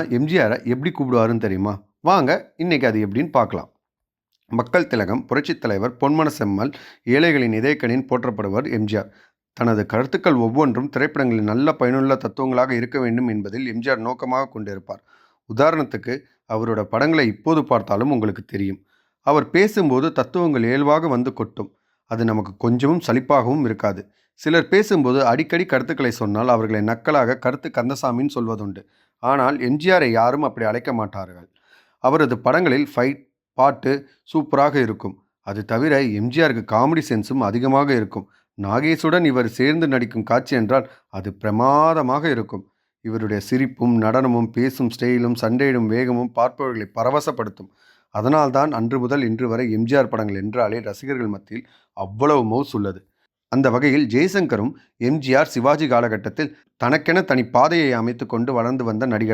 எம்ஜிஆரை எப்படி கூப்பிடுவாருன்னு தெரியுமா? வாங்க இன்னைக்கு அது எப்படின்னு பார்க்கலாம். மக்கள் திலகம் புரட்சித் தலைவர் பொன்மன செம்மல் ஏழைகளின் இதயக்கணின் போற்றப்படுவர் எம்ஜிஆர். தனது கருத்துக்கள் ஒவ்வொன்றும் திரைப்படங்களில் நல்ல பயனுள்ள தத்துவங்களாக இருக்க வேண்டும் என்பதில் எம்ஜிஆர் நோக்கமாக கொண்டிருப்பார். உதாரணத்துக்கு அவரோட படங்களை இப்போது பார்த்தாலும் உங்களுக்கு தெரியும். அவர் பேசும்போது தத்துவங்கள் இயல்பாக வந்து கொட்டும். அது நமக்கு கொஞ்சமும் சலிப்பாகவும் இருக்காது. சிலர் பேசும்போது அடிக்கடி கருத்துக்களை சொன்னால் அவர்களை நக்கலாக கருத்து கந்தசாமின்னு சொல்வதுண்டு. ஆனால் எம்ஜிஆரை யாரும் அப்படி அழைக்க மாட்டார்கள். அவரது படங்களில் ஃபைட் பாட்டு சூப்பராக இருக்கும். அது தவிர எம்ஜிஆருக்கு காமெடி சென்ஸும் அதிகமாக இருக்கும். நாகேஷுடன் இவர் சேர்ந்து நடிக்கும் காட்சி என்றால் அது பிரமாதமாக இருக்கும். இவருடைய சிரிப்பும் நடனமும் பேசும் ஸ்டைலும் சண்டையிடும் வேகமும் பார்ப்பவர்களை பரவசப்படுத்தும். அதனால்தான் அன்று முதல் இன்று வரை எம்ஜிஆர் படங்கள் என்றாலே ரசிகர்கள் மத்தியில் அவ்வளவு மவுஸ் உள்ளது. அந்த வகையில் ஜெய்சங்கரும் எம்ஜிஆர் சிவாஜி காலகட்டத்தில் தனக்கென தனி பாதையை அமைத்து கொண்டு வளர்ந்து வந்த நடிகர்